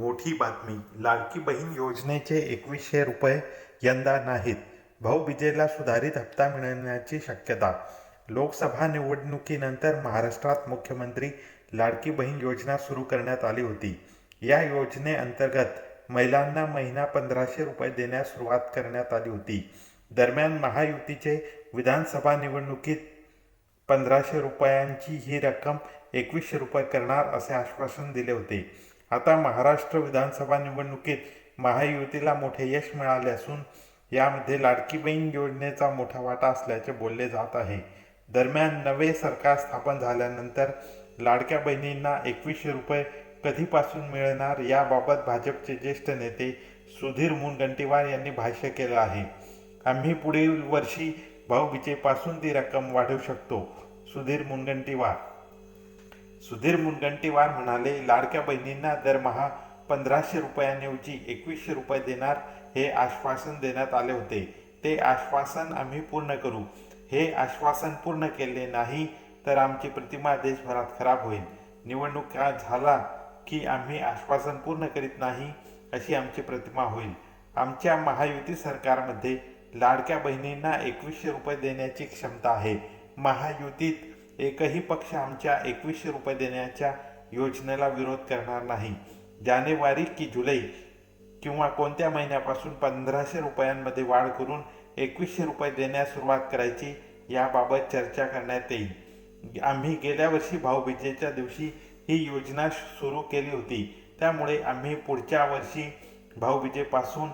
मोठी बातमी. लाडकी बहीण योजनेचे एकवीसशे रुपये यंदा नाहीत. भाऊबीजेला सुधारित हप्ता मिळण्याची शक्यता. लोकसभा निवडणुकीनंतर महाराष्ट्रात मुख्यमंत्री लाडकी बहीण योजना सुरू करण्यात आली होती. या योजनेअंतर्गत महिलांना महिना पंधराशे रुपये देण्यास सुरुवात करण्यात आली होती. दरम्यान महायुतीचे विधानसभा निवडणुकीत पंधराशे रुपयांची ही रक्कम एकवीसशे रुपये करणार असे आश्वासन दिले होते. आता महाराष्ट्र विधानसभा निवडणुकीत महायुतीला मोठे यश मिळाले असून यामध्ये लाडकी बहीण योजनेचा मोठा वाटा असल्याचे बोलले जात आहे. दरम्यान नवे सरकार स्थापन झाल्यानंतर लाडक्या बहिणींना एकवीसशे रुपये कधीपासून मिळणार याबाबत भाजपचे ज्येष्ठ नेते सुधीर मुनगंटीवार यांनी भाष्य केलं आहे. आम्ही पुढील वर्षी भाऊबीजेपासून ती रक्कम वाढवू शकतो सुधीर मुनगंटीवार. सुधीर मुनगंटीवार म्हणाले लाडक्या बहिणींना दरमहा पंधराशे रुपयांऐवजी एकवीसशे रुपये देणार हे आश्वासन देण्यात आले होते. ते आश्वासन आम्ही पूर्ण करू. हे आश्वासन पूर्ण केले नाही तर आमची प्रतिमा देशभरात खराब होईल. निवडणुका झाला की आम्ही आश्वासन पूर्ण करीत नाही अशी आमची प्रतिमा होईल. आमच्या महायुती सरकारमध्ये लाडक्या बहिणींना एकवीसशे रुपये देण्याची क्षमता आहे. महायुतीत एकही पक्ष आमच्या एकवीसशे रुपये देण्याच्या योजनेला विरोध करणार नाही. जानेवारी की जुलै किंवा कोणत्या महिन्यापासून पंधराशे रुपयांमध्ये वाढ करून एकवीसशे रुपये देण्यास सुरुवात करायची याबाबत चर्चा करण्यात येईल. आम्ही गेल्या वर्षी भाऊबीजेच्या दिवशी ही योजना सुरू केली होती. त्यामुळे आम्ही पुढच्या वर्षी भाऊबीजेपासून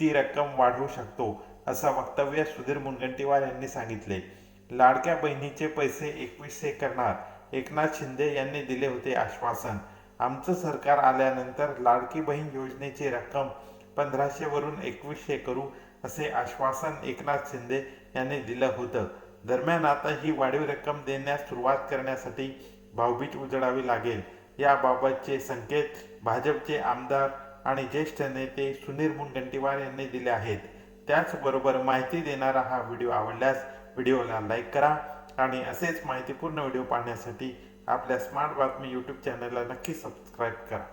ती रक्कम वाढवू शकतो असं वक्तव्य सुधीर मुनगंटीवार यांनी सांगितले. लाडक्या बहिणीचे पैसे एकवीसशे करणार. एकनाथ शिंदे यांनी दिले होते आश्वासन. आमचं सरकार आल्यानंतर लाडकी बहीण योजनेची रक्कम पंधराशे वरून एकवीसशे करू असे आश्वासन एकनाथ शिंदे यांनी दिलं होतं. दरम्यान आता ही वाढीव रक्कम देण्यास सुरुवात करण्यासाठी भाऊबीज उजळावी लागेल. याबाबतचे संकेत भाजपचे आमदार आणि ज्येष्ठ नेते सुनील मुनगंटीवार यांनी दिले आहेत. त्याचबरोबर माहिती देणारा हा व्हिडिओ आवडल्यास व्हिडिओला लाईक करा आणि असेच माहितीपूर्ण व्हिडिओ पाहण्यासाठी आपल्या स्मार्ट बातमी यूट्यूब चॅनलला नक्की सबस्क्राईब करा.